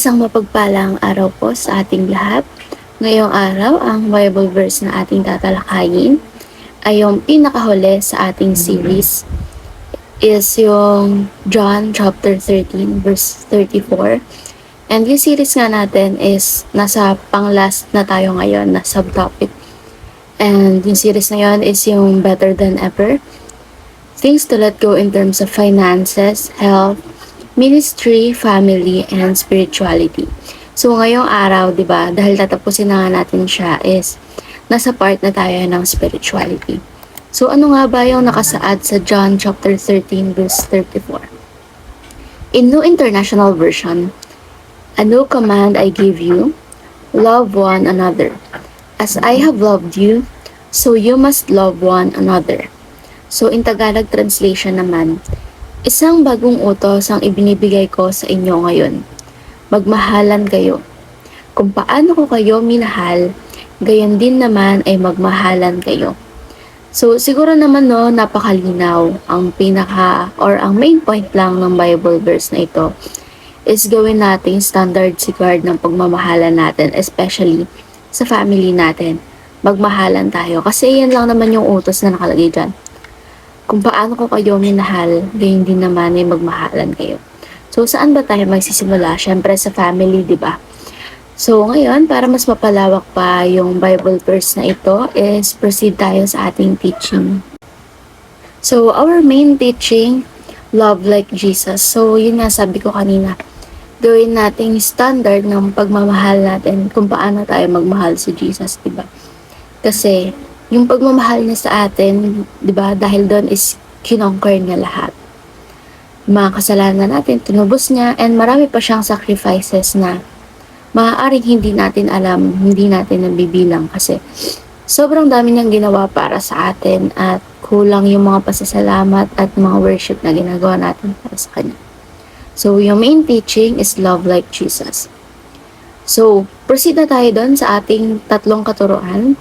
Isang mapagpalang araw po sa ating lahat. Ngayong araw, ang Bible verse na ating tatalakayin ay yung pinakahuli sa ating series is yung John chapter 13 verse 34. And yung series nga natin is nasa pang-last na tayo ngayon na subtopic. And yung series na yun is yung Better Than Ever. Things to let go in terms of finances, health, ministry, family, and spirituality. So, ngayong araw, di ba, dahil tatapusin na nga natin siya is nasa part na tayo ng spirituality. So, ano nga ba yung nakasaad sa John chapter 13 verse 34? In New International Version, A new command I give you, love one another. As I have loved you, so you must love one another. So, in Tagalog translation naman, isang bagong utos ang ibinibigay ko sa inyo ngayon. Magmahalan kayo. Kung paano ko kayo minahal, gayon din naman ay magmahalan kayo. So, siguro naman no, napakalinaw ang pinaka or ang main point lang ng Bible verse na ito is gawin nating standard sigard ng pagmamahalan natin, especially sa family natin. Magmahalan tayo. Kasi yan lang naman yung utos na nakalagay dyan. Kung paano ko kayo minahal, gayon din naman ay magmahalan kayo. So, saan ba tayo magsisimula? Siyempre sa family, di ba? So, ngayon, para mas mapalawak pa yung Bible verse na ito, is proceed tayo sa ating teaching. So, our main teaching, love like Jesus. So, yun nga sabi ko kanina, gawin nating standard ng pagmamahal natin kung paano tayo magmahal si Jesus, di ba? Kasi, yung pagmamahal niya sa atin, di ba, dahil doon is kinonquer niya lahat. Mga kasalanan natin, tinubos niya, and marami pa siyang sacrifices na maaaring hindi natin alam, hindi natin nabibilang kasi sobrang dami niyang ginawa para sa atin at kulang yung mga pasasalamat at mga worship na ginagawa natin para sa Kanya. So, yung main teaching is love like Jesus. So, proceed na tayo doon sa ating tatlong katuruan.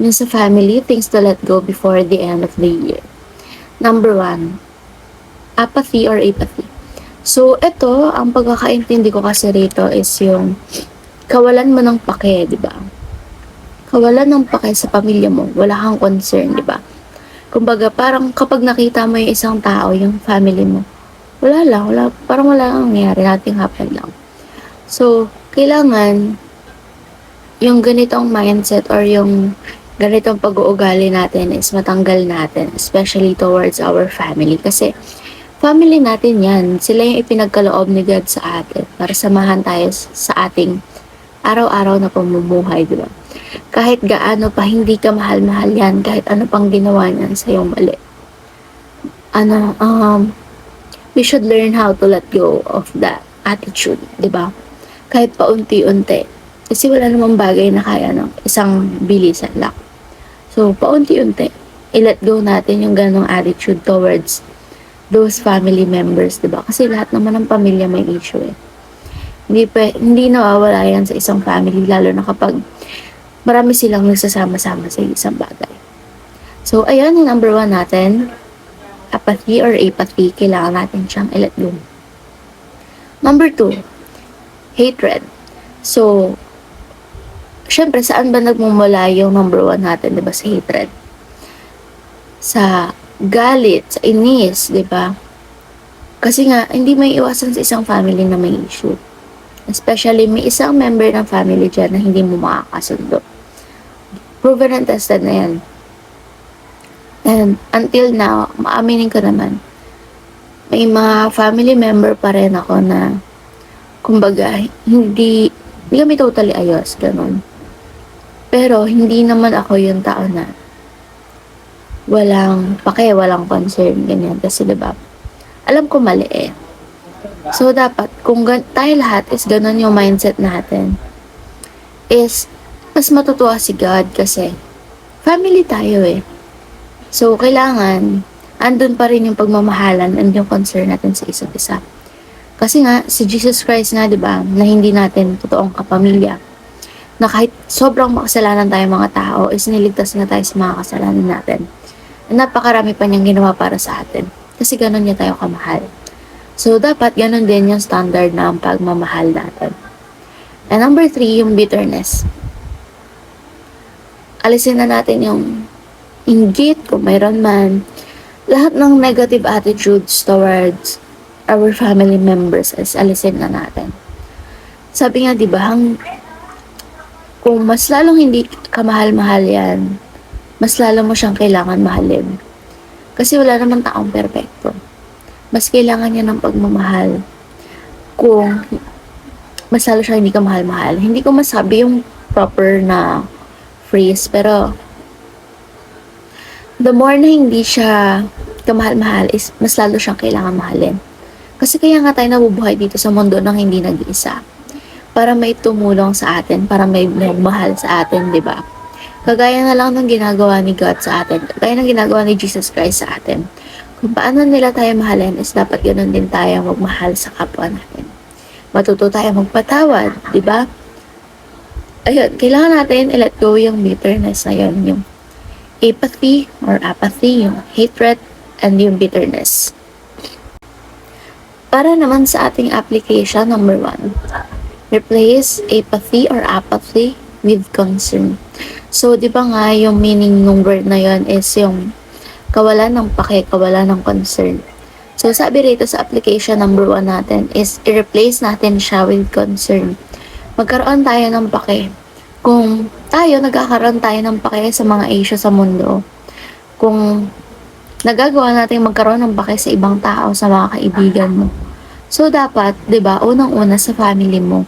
Yung sa family, things to let go before the end of the year. Number one, apathy or apathy. So, ito, ang pagkakaintindi ko kasi rito is yung kawalan mo ng pake, di ba? Kawalan ng pake sa pamilya mo, wala kang concern, di ba? Kumbaga, parang kapag nakita mo yung isang tao, yung family mo, wala lang, wala, parang wala kang nangyari, nothing happened lang. So, kailangan yung ganitong mindset or yung ganitong pag-uugali natin is matanggal natin, especially towards our family. Kasi, family natin yan. Sila yung ipinagkaloob ni God sa atin para samahan tayo sa ating araw-araw na pamumuhay, di ba? Kahit gaano pa hindi ka mahal-mahal yan, kahit ano pang ginawa niyan sa iyong mali. Ano, um, we should learn how to let go of that attitude, di ba? Kahit paunti-unti. Kasi wala namang bagay na kaya ng isang bilisan lang. So, paunti-unti, i-let go natin yung ganong attitude towards those family members, di ba? Kasi lahat naman ng pamilya may issue eh. Hindi, pa, hindi nawawala yan sa isang family, lalo na kapag marami silang nagsasama-sama sa isang bagay. So, ayun yung number one natin. Apathy or apathy, kailangan natin siyang i-let go. Number two, hatred. So, syempre, saan ba nagmumula yung number one natin, di ba, sa hatred? Sa galit, sa inis, di ba? Kasi nga, hindi may iwasan sa isang family na may issue. Especially, may isang member ng family dyan na hindi mo makakasundo. Proven and tested na yan. And until now, maaminin ko naman, may mga family member pa rin ako na, kumbaga, hindi, hindi kami totally ayos, ganun. Pero, hindi naman ako yung tao na walang pake, walang concern, ganyan. Kasi, diba, alam ko mali eh. So, dapat, kung tayo lahat is ganun yung mindset natin, is, mas matutuwa si God kasi, family tayo eh. So, kailangan, andun pa rin yung pagmamahalan and yung concern natin sa isa't isa. Kasi nga, si Jesus Christ nga, di ba, na hindi natin totoong kapamilya, na kahit sobrang makasalanan tayo mga tao, is niligtas na tayo sa mga kasalanan natin. Napakarami pa niyang ginawa para sa atin. Kasi ganun niya tayo kamahal. So, dapat ganun din yung standard ng pagmamahal natin. And number three, yung bitterness. Alisin na natin yung inggit, kung mayroon man. Lahat ng negative attitudes towards our family members is alisin na natin. Sabi nga, di ba, hang, kung mas lalong hindi ka mahal-mahal yan, mas lalo mo siyang kailangan mahalin. Kasi wala naman taong perpekto. Mas kailangan niya ng pagmamahal kung mas lalo siya hindi ka mahal-mahal. Hindi ko masabi yung proper na phrase, pero the more na hindi siya kamahal-mahal is mas lalo siyang kailangan mahalin. Kasi kaya nga tayo nabubuhay dito sa mundo ng hindi nag-iisa. Para may tumulong sa atin, para may mahal sa atin, di ba? Kagaya na lang ng ginagawa ni God sa atin, kagaya ng ginagawa ni Jesus Christ sa atin. Kung paano nila tayo mahalin is dapat ganoon din tayo magmahal sa kapwa natin. Matuto tayo magpatawad, di ba? Ayun, kailangan natin i-let go yung bitterness na yun, yung apathy or apathy, yung hatred, and yung bitterness. Para naman sa ating application, number one, replace apathy or apathy with concern. So, di ba nga, yung meaning ng word na yon is yung kawalan ng pake, kawalan ng concern. So, sabi rito sa application number one natin is i-replace natin siya with concern. Magkaroon tayo ng pake. Kung tayo, nagkakaroon tayo ng pake sa mga issue sa mundo. Kung nagagawa natin magkaroon ng pake sa ibang tao, sa mga kaibigan mo. So, dapat, di ba, unang-una sa family mo,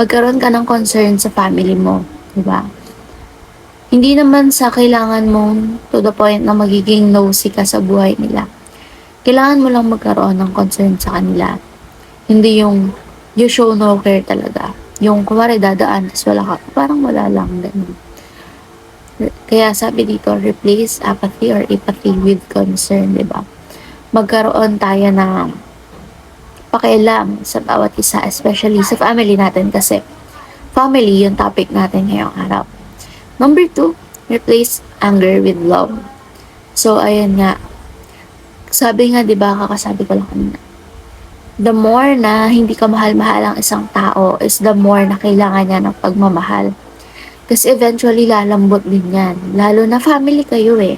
magkaroon ka ng concern sa family mo, di ba? Hindi naman sa kailangan mong to the point na magiging nosy ka sa buhay nila. Kailangan mo lang magkaroon ng concern sa kanila. Hindi yung you show no care talaga. Yung kumari dadaan, tapos wala ka, parang wala lang. Ganun. Kaya sabi dito, replace apathy or apathy with concern, di ba? Magkaroon tayo ng pakialam sa bawat isa, especially sa family natin kasi family yung topic natin ngayong araw. Number two, replace anger with love. So, ayun nga. Sabi nga, di ba, kakasabi ko lang kanina. The more na hindi ka mahal-mahal ang isang tao is the more na kailangan niya ng pagmamahal. Kasi eventually lalambot din yan. Lalo na family kayo eh.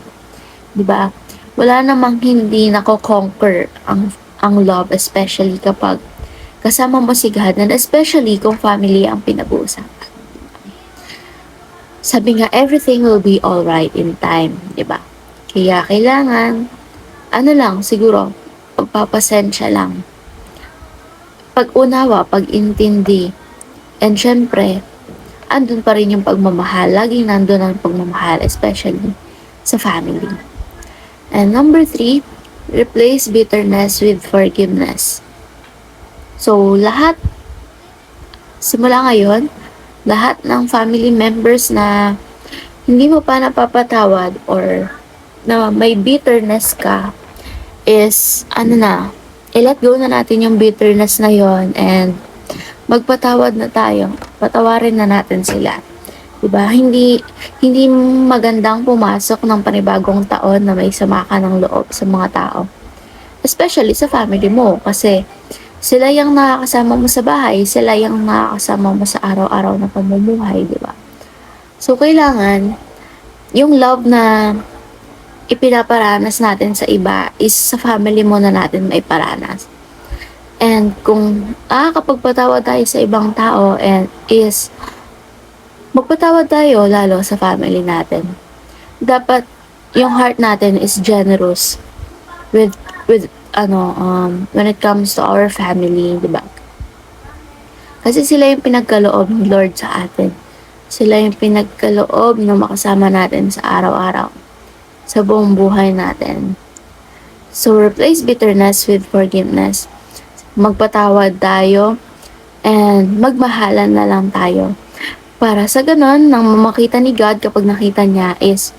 Di ba? Wala namang hindi nako-conquer ang, ang love, especially kapag kasama mo si God, and especially kung family ang pinag-uusapan. Sabi nga, everything will be alright in time, di ba? Kaya kailangan, ano lang, siguro, pagpapasensya lang. Pag-unawa, pag-intindi, and syempre, andun pa rin yung pagmamahal. Laging nandun ang pagmamahal, especially sa family. And number three, replace bitterness with forgiveness. So, lahat, simula ngayon, lahat ng family members na hindi mo pa napapatawad or na may bitterness ka is, ano na, i-let go na natin yung bitterness na yon and magpatawad na tayo. Patawarin na natin sila. 'Di ba? Hindi hindi magandang pumasok ng panibagong taon na may sama ka ng loob sa mga tao. Especially sa family mo kasi sila yung nakakasama mo sa bahay, sila yung nakakasama mo sa araw-araw na pamumuhay, 'di ba? So kailangan yung love na ipinaparanas natin sa iba is sa family mo na natin may paranas. And kung ah, kapag patawad tayo sa ibang tao and is magpatawad tayo lalo sa family natin. Dapat yung heart natin is generous with with ano um when it comes to our family, 'di ba? Kasi sila yung pinagkaloob ng Lord sa atin. Sila yung pinagkaloob na makasama natin sa araw-araw sa buong buhay natin. So replace bitterness with forgiveness magpatawad tayo, and magmahalan na lang tayo. Para sa ganun, nang makita ni God kapag nakita niya is,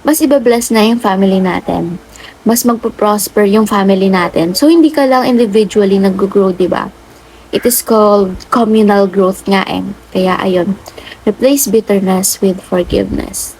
mas ibabless na yung family natin. Mas magpo-prosper yung family natin. So, hindi ka lang individually nag-grow, di ba? It is called communal growth nga eh. Kaya ayun, replace bitterness with forgiveness.